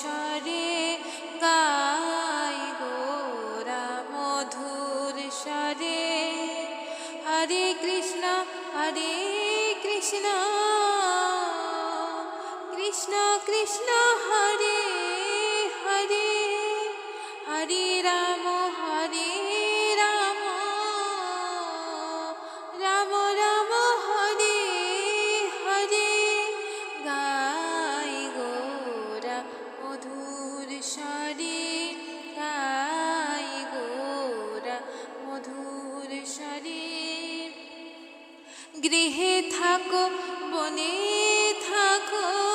স্বরে গাই গোরা মধুর স্বরে। হরে কৃষ্ণ হরে কৃষ্ণ কৃষ্ণ কৃষ্ণ হরে মধুর স্বরে গৃহে থাকো বনে থাকো।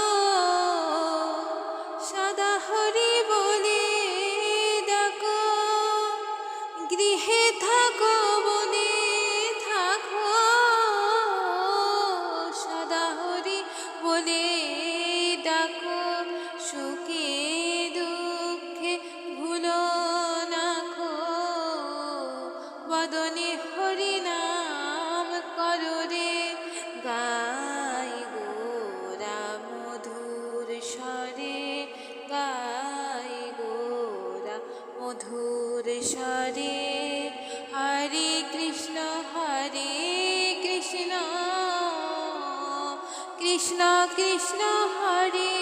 কৃষ্ণ কৃষ্ণ, হরে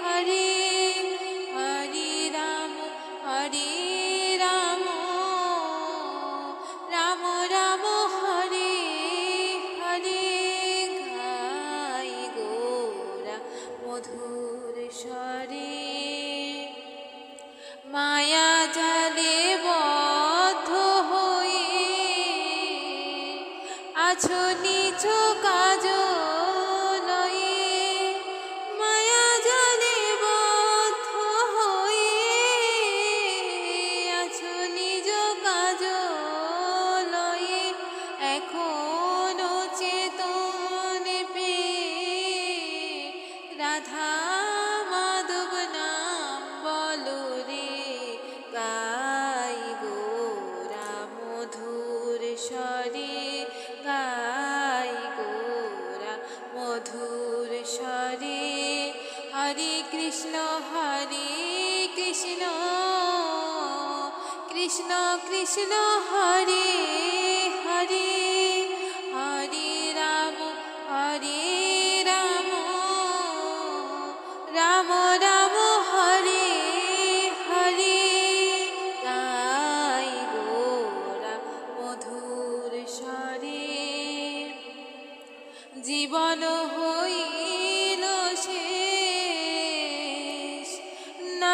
হরে হরে রাম হরে রাম রাম রাম, হরে হরে গাই গোরা, মধুর স্বরে। মায়া জালে হয়ে, আছো নিচ রাধা মাধব নাম বলো রে গাই গোরা মধুর স্বরে গাই গোরা মধুর স্বরে হরে কৃষ্ণ হরে কৃষ্ণ কৃষ্ণ কৃষ্ণ হরে হরে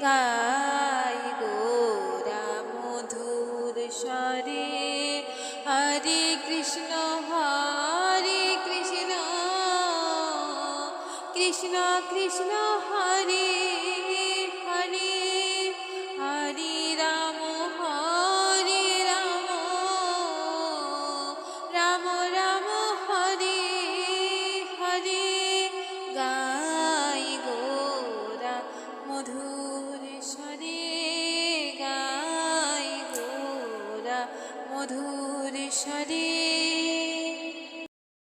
গাই গোরা মধুর স্বরে। হরে কৃষ্ণ হরে কৃষ্ণ কৃষ্ণ কৃষ্ণ হরে স্বরে